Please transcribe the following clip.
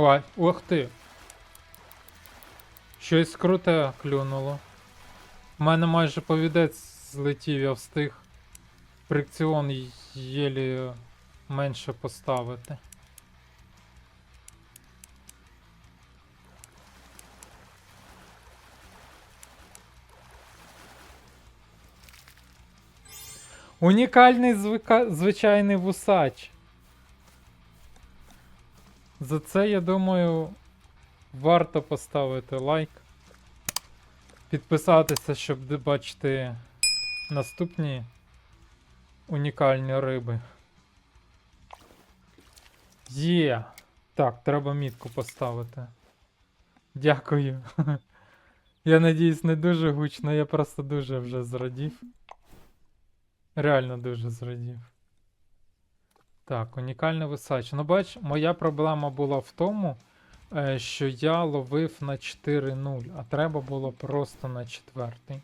Ой, ух ти. Щось круте клюнуло. У мене майже повідець злетів, я встиг. Фрикціон єлі менше поставити. Унікальний звика... звичайний вусач. За це, я думаю, варто поставити лайк. Підписатися, щоб бачити наступні унікальні риби. Є. Так, треба мітку поставити. Дякую. Я надіюсь, не дуже гучно, я просто дуже вже зрадів. Реально дуже зрадів. Так, унікальне висач. Ну, бач, моя проблема була в тому, е, що я ловив на 4-0, а треба було просто на четвертий.